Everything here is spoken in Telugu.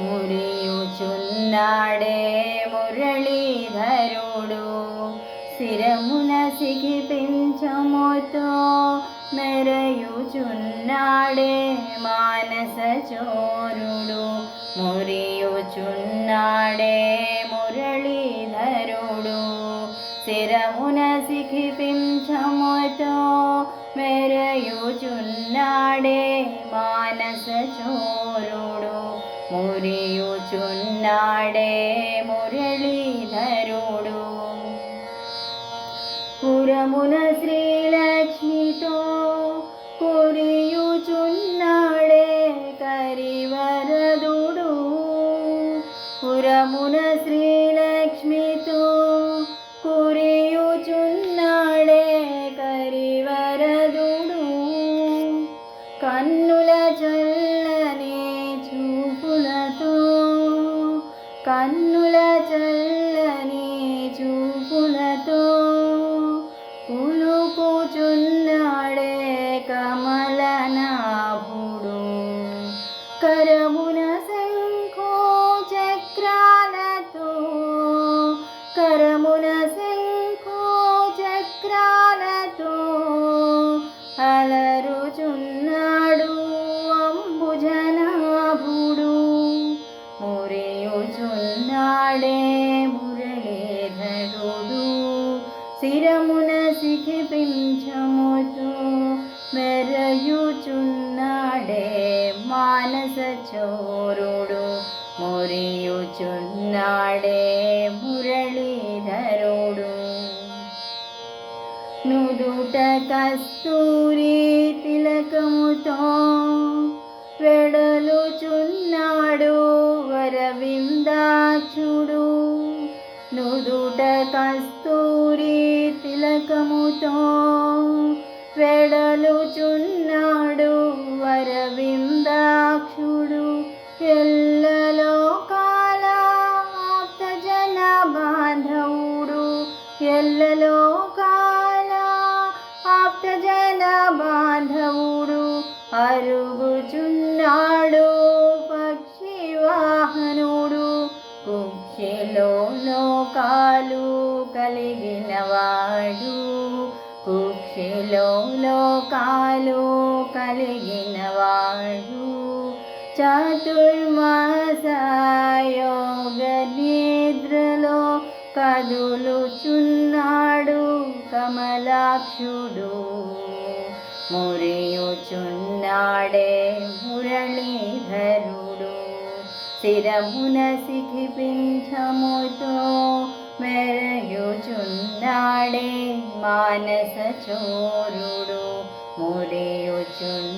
మురియుచున్నాడే మురళీధరుడు శిరమున సిగిపించముతో మెరయుచున్నాడే మానస చోరుడు మురియుచున్నాడే మురళీధరుడు శిరమున సిఖిపించముతో మెరయుచున్నాడే మానస చోరుడు మురియుచున్నాడే మురళీధరుడు పురమున శ్రీలక్ష్మితో కురియుచున్నాడే కరివరదుడు పురమున శ్రీలక్ష్మితో కన్నుల చల్లని చూపులతో పులుకుచున్నాడే కమలనాభుడు. కరమున శంఖో చక్రాలతో కరమున శంఖో చక్రాలతో అలరుచున్న మురియుచున్నాడే మురళీధరుడు శిరమున సిఖిపించముతో మెరయుచున్నాడే మానస చోరుడు మురియుచున్నాడే మురళీధరుడు నుదుట కస్తూరి తిలకముతో వెడలుచున్నాడు కస్తూరి తిలకముతో వెడలుచున్నాడు వరవిందాక్షుడు ఎల్లలో కాల ఆప్త జన బాంధవుడు ఎల్లలో కాల ఆప్త జన బాంధవుడు అరుగు కలిగినవాడు కుక్షిలో లోకాలు కలిగినవాడు. చతుర్మాస యోగ నిద్రలో కదులుచున్నాడు కమలాక్షుడు. మురియుచున్నాడే మురళీధరుడు. శిరమున సిఖిపించముతో మెరయుచున్నాడే మానస చోరుడు మురియుచున్నాడే